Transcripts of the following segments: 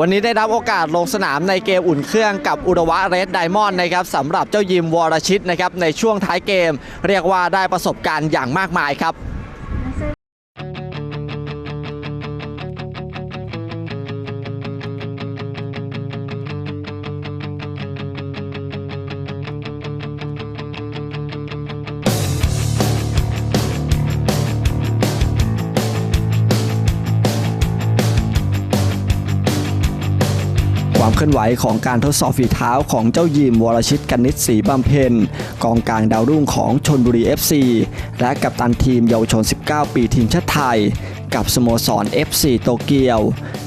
วันนี้ได้รับโอกาสลงสนามในเกมอุ่นเครื่องกับอุดวะเรดไดมอนด์นะครับสำหรับเจ้ายิมวรชิตนะครับในช่วงท้ายเกม เรียกว่าได้ประสบการณ์อย่างมากมายครับ ความเคลื่อนไหวของการทดสอบฝีเท้าของเจ้ายิมวรชิตกนิษฐ์ศรีบำเพ็ญกองกลางดาวรุ่งของชนบุรี FC และกัปตันทีมเยาวชน 19 ปีทีมชาติไทย กับสโมสร FC โตเกียว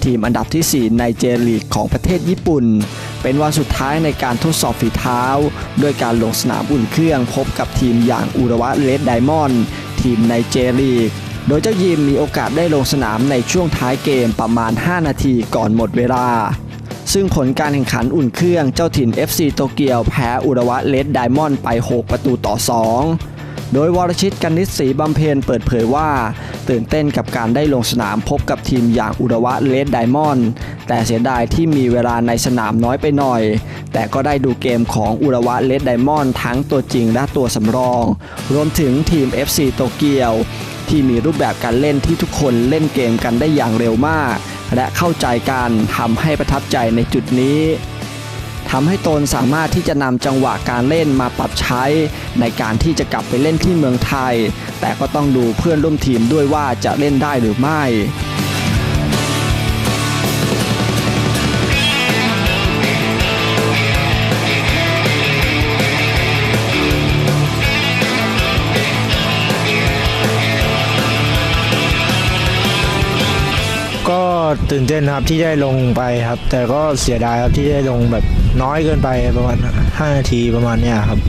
ทีมอันดับที่ 4 ในเจลีกของประเทศญี่ปุ่น เป็นวันสุดท้ายในการทดสอบฝีเท้า ด้วยการลงสนามอุ่นเครื่องพบกับทีมอย่างอุระวะเลดไดมอนด์ทีมในเจลีกโดยเจ้ายิมมีโอกาสได้ลงสนามในช่วงท้ายเกมประมาณ 5 นาทีก่อนหมดเวลา ซึ่งผลการแข่งขันอุ่นเครื่องเจ้าถิ่น FC โตเกียวแพ้อุระวะเลดไดมอนด์ไป 6 ประตูต่อ 2 โดยวรชิตกันนิษฐ์ศรีบำเพ็ญเปิดเผยว่า ตื่นเต้นกับการได้ลงสนามพบกับทีมอย่างอุระวะเลดไดมอนด์แต่เสียดายที่มีเวลาในสนามน้อยไปหน่อย แต่ก็ได้ดูเกมของอุระวะเลดไดมอนด์ทั้งตัวจริงและตัวสำรอง รวมถึงทีม FC โตเกียว ที่มีรูปแบบการเล่นที่ทุกคนเล่นเกมกันได้อย่างเร็วมาก และเข้าใจกันทำให้ประทับใจในจุดนี้ทำให้ตนสามารถที่จะนำจังหวะการเล่นมาปรับใช้ ในการที่จะกลับไปเล่นที่เมืองไทย แต่ก็ต้องดูเพื่อนร่วมทีมด้วยว่าจะเล่นได้หรือไม่ ตื่นเต้นครับที่ได้ลงไปครับ แต่ก็เสียดายครับที่ได้ลงแบบน้อยเกินไปประมาณ 5 นาทีประมาณเนี้ยครับ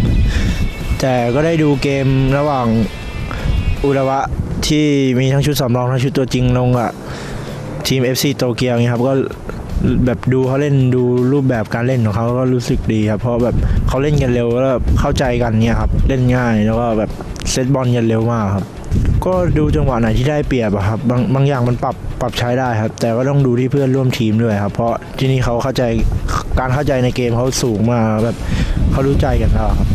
แต่ก็ได้ดูเกมระหว่างอุระวะที่มีทั้งชุดสำรองทั้งชุดตัวจริงลงกับทีม FC โตเกียวเนี่ยครับก็แบบดูเขาเล่นดูรูปแบบการเล่นของเขาก็รู้สึกดีครับ เพราะแบบเขาเล่นกันเร็วแล้วเข้าใจกันเนี่ยครับ เล่นง่ายแล้วก็แบบเซตบอลกันเร็วมากครับ ก็ดูจังหวะไหนที่ได้เปรียบอะครับบางบางอย่างมันปรับปรับใช้ได้ครับ แต่ก็ต้องดูที่เพื่อนร่วมทีมด้วยครับ เพราะที่นี่เขาเข้าใจการเข้าใจในเกมเขาสูงมากแบบเขารู้ใจกันแล้วครับ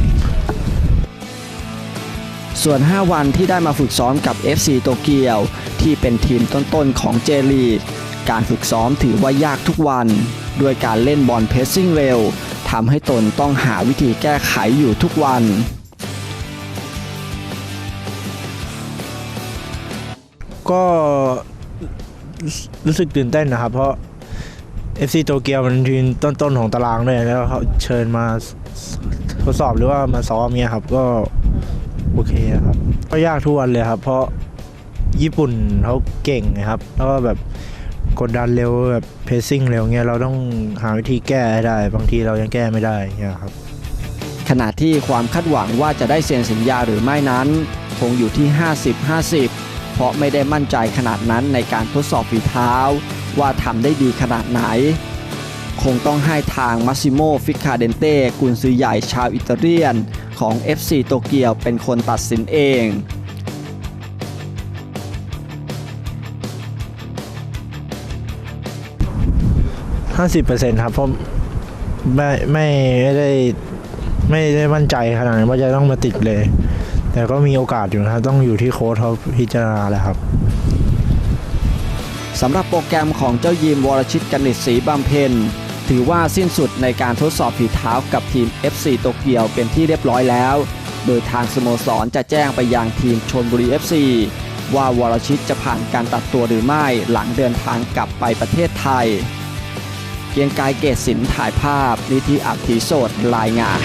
ส่วน 5 วันที่ได้มาฝึกซ้อมกับ FC โตเกียว ที่เป็นทีมต้นๆของเจลีกการฝึกซ้อมถือว่ายากทุกวัน ด้วยการเล่นบอลเพสซิ่งเร็วทำให้ตนต้องหาวิธีแก้ไขอยู่ทุกวัน ก็รู้สึกตื่นเต้นนะครับ เพราะ FC โตเกียวมันทีมต้นๆของตารางด้วยแล้วเขาเชิญมาทดสอบหรือว่ามาซ้อมเนี่ยครับ ก็โอเคครับ ก็ยากทุกวันเลยครับ เพราะญี่ปุ่นเขาเก่งนะครับ แล้วก็แบบกดดันเร็วแบบเพซซิ่งเร็วเงี้ยเราต้องหาวิธีแก้ให้ได้ บางทีเรายังแก้ไม่ได้เงี้ยครับขณะที่ความคาดหวังว่าจะได้เซ็นสัญญาหรือไม่นั้น คงอยู่ที่ 50-50 เพราะไม่ได้มั่นใจขนาดนั้นในการทดสอบฝีเท้า ว่าทำได้ดีขนาดไหน คงต้องให้ทางมัสซิโมฟิคาเดนเต้กุนซือใหญ่ชาวอิตาเลียนของ FC โตเกียวเป็นคนตัดสินเอง50%ครับเพราะไม่ไม่ได้ไม่ได้มั่นใจขนาดนั้นว่าจะต้องมาติดเลย แต่ก็มีโอกาสอยู่นะครับต้องอยู่ที่โค้ชเขาพิจารณาแหละครับสำหรับโปรแกรมของเจ้ายิมวรชิตกนิษฐ์ศรีบำเพ็ญถือว่าสิ้นสุดในการทดสอบฝีเท้ากับทีม FC โตเกียวเป็นที่เรียบร้อยแล้ว โดยทางสโมสรจะแจ้งไปยังทีมชนบุรี FC ว่าวรชิตจะผ่านการตัดตัวหรือไม่หลังเดินทางกลับไปประเทศไทย เกียงกายเกตสินถ่ายภาพนิธิอักถีโสดรายงาน